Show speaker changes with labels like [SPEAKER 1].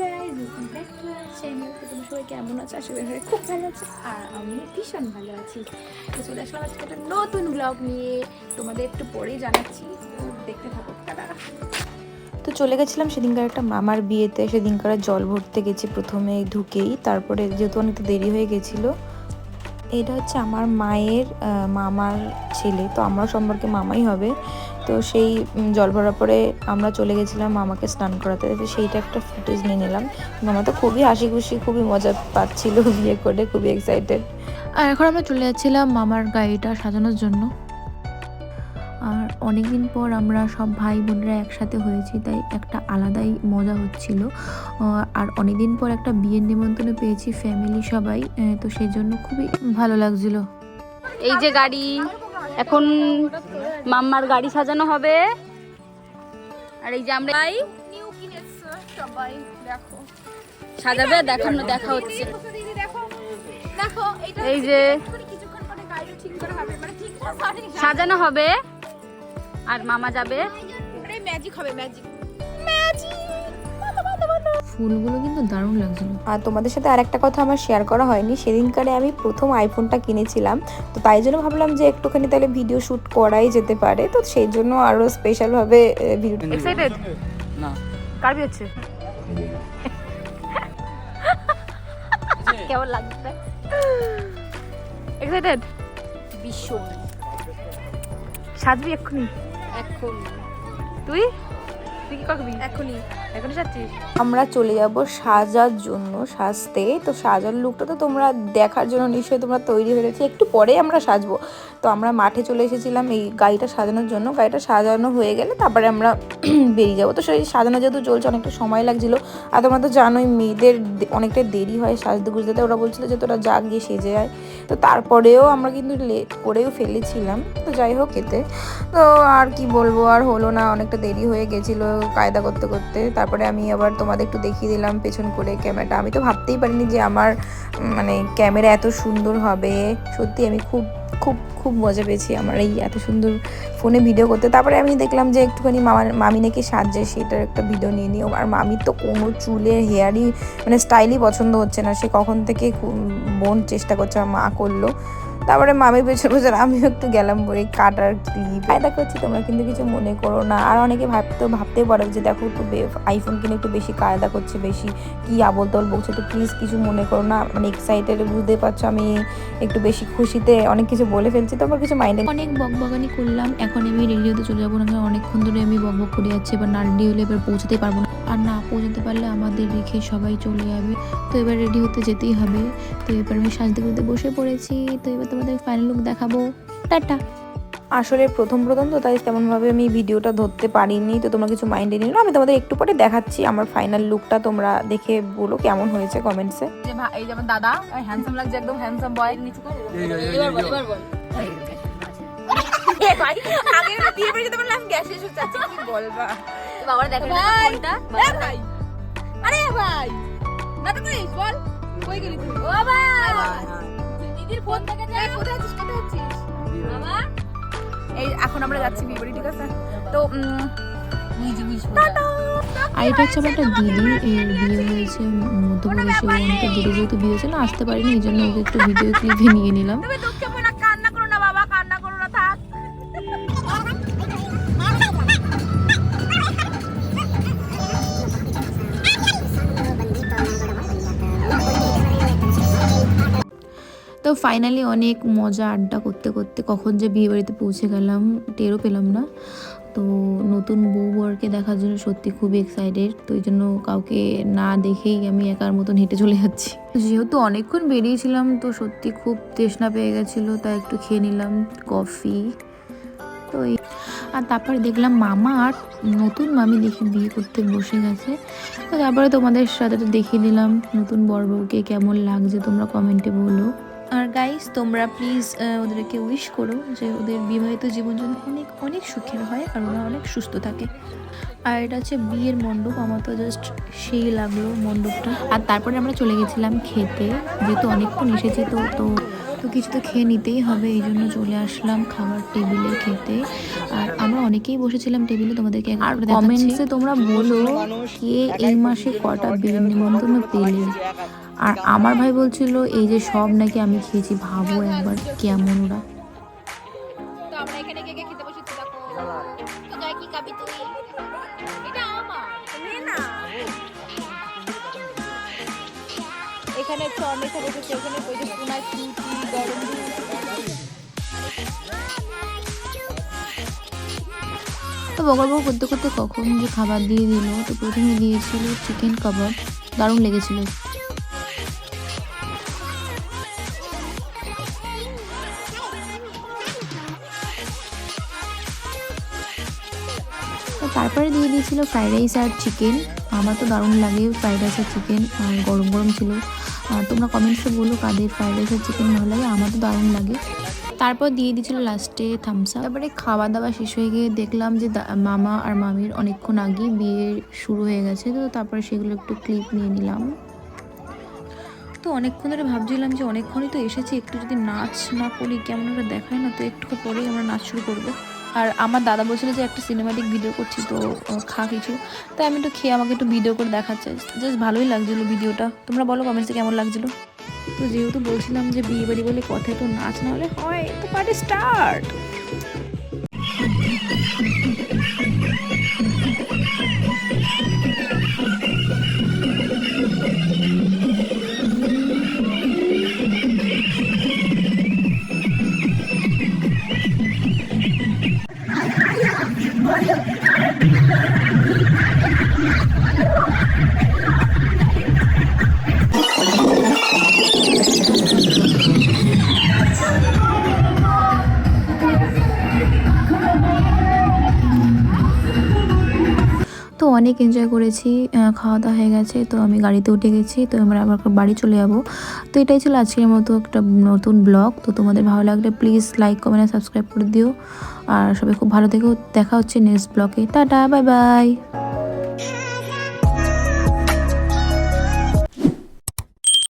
[SPEAKER 1] Guys welcome back to our channel তো তোমরা সবাই কেমন আছো? আশা করি খুব ভালো আছো। আর আমি ভীষণ ভালো আছি। তো চলে আসলাম আজকে একটা নতুন ব্লগ নিয়ে। তোমাদের একটু পরেই জানাচ্ছি। দেখতে থাকো তারা
[SPEAKER 2] তো চলে গেছিলাম সেদিনকার একটা মামার বিয়েতে। সেদিনকার জল ভরতে গেছি প্রথমে ঢুকেই। তারপরে যেহেতু অনেকটা দেরি হয়ে গেছিল এটা হচ্ছে আমার মায়ের মামার ছেলে। তো আমার সম্পর্কে মামাই হবে। তো সেই জল ভরা পরে আমরা চলে গেছিলাম মামাকে স্নান করাতে। তো সেইটা একটা ফুটেজ নিয়ে নিলাম। মামা তো খুবই হাসি খুশি খুবই মজা পাচ্ছিল বিয়ে করে, খুবই এক্সাইটেড
[SPEAKER 3] আর এখন আমরা চলে যাচ্ছিলাম মামার গাড়িটা সাজানোর জন্য। আর অনেক দিন পর আমরা সব ভাই বোনেরা একসাথে হয়েছি, তাই একটা আলাদাই মজা হচ্ছিল। আর অনেক দিন পর একটা বিয়ের নিমন্ত্রণ পেয়েছি ফ্যামিলি সবাই তো সেই জন্য খুবই ভালো লাগছিল।
[SPEAKER 4] এই যে গাড়ি, এখন মাম্মার গাড়ি সাজানো হবে। আর এই যে আমরা
[SPEAKER 1] সবাই দেখো
[SPEAKER 4] সাজাবে, দেখানো, দেখা হচ্ছে। এই যে, সাজানো হবে। আর মামা যাবে?
[SPEAKER 1] ম্যাজিক হবে ম্যাজিক
[SPEAKER 3] ফুলগুলো কিন্তু দারুণ লাগছিল।
[SPEAKER 2] আর তোমাদের সাথে আর একটা কথা আমার শেয়ার করা হয়নি। সেদিনকারে আমি প্রথম আইফোনটা কিনেছিলাম। তো তাই জন্য ভাবলাম যে একটুখানি তাহলে ভিডিও শ্যুট করাই যেতে পারে। তো সেই জন্য আরও স্পেশালভাবে ভিডিও
[SPEAKER 4] এক্সাইটেড
[SPEAKER 5] না।
[SPEAKER 4] কার হচ্ছে? কেমন লাগছে? এক্সাইটেড ভীষণ। সাজবি এক্ষুনি। এখন তুই? তুই কি করবি? এখনই
[SPEAKER 2] আমরা চলে যাব সাজার জন্য সাজতে। তো সাজার লুকটা তো তোমরা দেখার জন্য নিশ্চয়ই তোমরা তৈরি হয়ে গেছে। একটু পরে আমরা সাজবো। তো আমরা মাঠে চলে এসেছিলাম এই গাড়িটা সাজানোর জন্য। গাড়িটা সাজানো হয়ে গেলে তারপরে আমরা বেরিয়ে যাব। তো সেই সাজানো যেহেতু চলছে, অনেকটা সময় লাগছিল। আর তোমরা তো জানোই, মেয়েদের অনেকটা দেরি হয় সাজতে গুজতে। ওরা বলছিল যে তোরা যা গিয়ে সেজে যায় তো তারপরেও আমরা কিন্তু লেট করেও ফেলেছিলাম। তো যাই হোক এতে। তো আর কি বলব, আর হলো না। অনেকটা দেরি হয়ে গেছিল কায়দা করতে করতে। তারপরে আমি আবার তোমাদের একটু দেখিয়ে দিলাম পেছন করে ক্যামেরাটা। আমি তো ভাবতেই পারিনি যে আমার মানে ক্যামেরা এত সুন্দর হবে। সত্যি আমি খুব খুব খুব মজা পেয়েছি আমার এই এত সুন্দর ফোনে ভিডিও করতে। তারপরে আমি দেখলাম যে একটুখানি মামার মামি নাকি সাজছে, সেটার একটা ভিডিও নিয়ে নিই আর মামির তো কোনো চুলের হেয়ারই মানে স্টাইলই পছন্দ হচ্ছে না। সে কখন থেকে বোন চেষ্টা করছে, আমার মা করল। তারপরে মামি পেছন পেছন আমিও একটু গেলাম ওই কাটার ক্লিপ ফায়দা করছি তোমরা কিন্তু কিছু মনে করো না। আর অনেকে ভাবতে ভাবতেই পারো যে দেখো একটু আইফোন কিনে একটু বেশি কায়দা করছে, বেশি কি আবল তবল বলছে তো প্লিজ কিছু মনে করো না মানে এক্সাইটেড বুঝতে পারছ আমি একটু বেশি খুশিতে অনেক কিছু বলে ফেলছি, তোমার কিছু মাইন্ডে
[SPEAKER 3] অনেক বকবকানি করলাম, এখন আমি রেডিওতে চলে যাব না, অনেকক্ষণ ধরে আমি বকবক করে যাচ্ছি, এবার না রেডি হলে এবার পৌঁছতে পারব না। আর না পৌঁছাতে পারলে আমাদের রেখে সবাই চলে যাবে। তো এবার রেডি হতে যেতেই হবে। তো এবার আমি সাজতে করতে বসে পড়েছি। তো এবার তোমাদের ফাইনাল লুক দেখাবো। টাটা।
[SPEAKER 2] আসলে প্রথম প্রথম তো তাই তেমনভাবে আমি ভিডিওটা ধরতে পারিনি। তো তোমরা কিছু মাইন্ডে নিল আমি তোমাদের একটু পরে দেখাচ্ছি আমার ফাইনাল লুকটা তোমরা দেখে বলো কেমন হয়েছে কমেন্টসে
[SPEAKER 4] যে এই যেমন দাদা হ্যান্ডসাম লাগছে একদম হ্যান্ডসাম বয় নিচে এবার বল এবার বল।
[SPEAKER 1] আগে বিয়ে বাড়িতে গ্যাস কি বলবা?
[SPEAKER 4] বাবার দেখা
[SPEAKER 1] ভাই,
[SPEAKER 4] ফোনটা
[SPEAKER 1] ভাই। আরে ভাই। নাটক করিস বল। কই গেলি তুই?
[SPEAKER 4] ও বাবা
[SPEAKER 1] দিদির ফোন থেকে যা কোথায় আছিস কোথায় আছিস?
[SPEAKER 4] বাবা।
[SPEAKER 1] এই এখন আমরা যাচ্ছি বিয়ে বাড়ি ঠিক আছে? তো
[SPEAKER 3] আর এটা হচ্ছে আমার একটা দিদি এর বিয়ে হয়েছে মধ্যপ্রদেশে ও অনেকটা দূরে যেহেতু বিয়ে ছিল আসতে পারিনি এই জন্য ওকে একটু ভিডিও ক্লিপে নিয়ে নিলাম। তো ফাইনালি অনেক মজা আড্ডা করতে করতে কখন যে বিয়ে বাড়িতে পৌঁছে গেলাম, টেরও পেলাম না। তো নতুন বউ বরকে দেখার জন্য সত্যি খুবই এক্সাইটেড তো এই জন্য কাউকে না দেখেই আমি একার মতন হেঁটে চলে যাচ্ছি। যেহেতু অনেকক্ষণ বেরিয়েছিলাম, তো সত্যি খুব তৃষ্ণা পেয়ে গেছিল, তাই একটু খেয়ে নিলাম কফি তো এই। আর তারপরে দেখলাম মামা আর নতুন মামি দেখে বিয়ে করতে বসে গেছে। তো তারপরে তোমাদের সাথে তো দেখিয়ে দিলাম, নতুন বর বউকে কেমন লাগছে তোমরা কমেন্টে বলো। আর গাইস তোমরা প্লিজ ওদেরকে উইশ করো যে ওদের বিবাহিত জীবন যেন অনেক অনেক সুখের হয় আর ওরা অনেক সুস্থ থাকে। আর এটা হচ্ছে বিয়ের মণ্ডপ আমার তো জাস্ট সেই লাগল মণ্ডপটা। আর তারপরে আমরা চলে গেছিলাম খেতে যেহেতু অনেকক্ষণ এসেছি তো তো তো কিছু তো খেয়ে নিতেই হবে এই জন্য চলে আসলাম খাবার টেবিলে খেতে। আর আমরা অনেকেই বসেছিলাম টেবিলে তোমাদেরকে আর কমেন্টসে তোমরা বলো কে এই মাসে কটা বিয়ের নিমন্ত্রণ পেলে আর আমার ভাই বলছিল এই যে সব নাকি আমি খেয়েছি ভাবো একবার কেমন ওরা।
[SPEAKER 1] তো আমরা এখানে কে কে খেতে বসেছি দেখো। তো জয় কি খাবি তুই? এটা আমার। নে না এখানে চর মেখে বসেছে ওখানে ওই যে সোনার কিউটি গরম
[SPEAKER 3] তো বকর বকর করতে করতে কখন যে খাবার দিয়ে দিল তো প্রথমে দিয়েছিল চিকেন কাবাব দারুণ লেগেছিল। তারপরে দিয়ে দিয়েছিল ফ্রাইড রাইস আর চিকেন আমার তো দারুণ লাগে ফ্রাইড রাইস আর চিকেন গরম গরম ছিল। তোমরা কমেন্টসে বলো কাদের ফ্রাইড রাইস আর চিকেন ভালো লাগে, আমার তো দারুণ লাগে। তারপর দিয়ে দিয়েছিল লাস্টে থামসা তারপরে খাওয়া দাওয়া শেষ হয়ে গিয়ে দেখলাম যে মামা আর মামির অনেকক্ষণ আগে বিয়ে শুরু হয়ে গেছে, তো তারপরে সেগুলো একটু ক্লিপ নিয়ে নিলাম। তো অনেকক্ষণ ধরে ভাবছিলাম যে অনেকক্ষণই তো এসেছি, একটু যদি নাচ না করি কেমন ওরা দেখায় না, তো একটু পরেই আমরা নাচ শুরু করব। আর আমার দাদা বলছিল যে একটা সিনেমাটিক ভিডিও করছি তো খা কিছু। তাই আমি একটু খেয়ে আমাকে একটু ভিডিও করে দেখাচ্ছে। জাস্ট ভালোই লাগছিল ভিডিওটা তোমরা বলো কমেন্টসে কেমন লাগছিল? তো যেহেতু বলছিলাম যে বিয়ে বাড়ি বলে কথা একটু নাচ না হলে হয়, তো পার্টি স্টার্ট অনেক এনজয় করেছি খাওয়া দাওয়া হয়ে গেছে, তো আমি গাড়িতে উঠে গেছি, তো আমরা আবার বাড়ি চলে যাব। তো এটাই ছিল আজকের মতো একটা নতুন ব্লগ তো তোমাদের ভালো লাগলে প্লিজ লাইক কমেন্ট আর সাবস্ক্রাইব করে দিও। আর সবাই খুব ভালো থেকো, দেখা হচ্ছে নেক্সট ব্লগে টাটা বাই বাই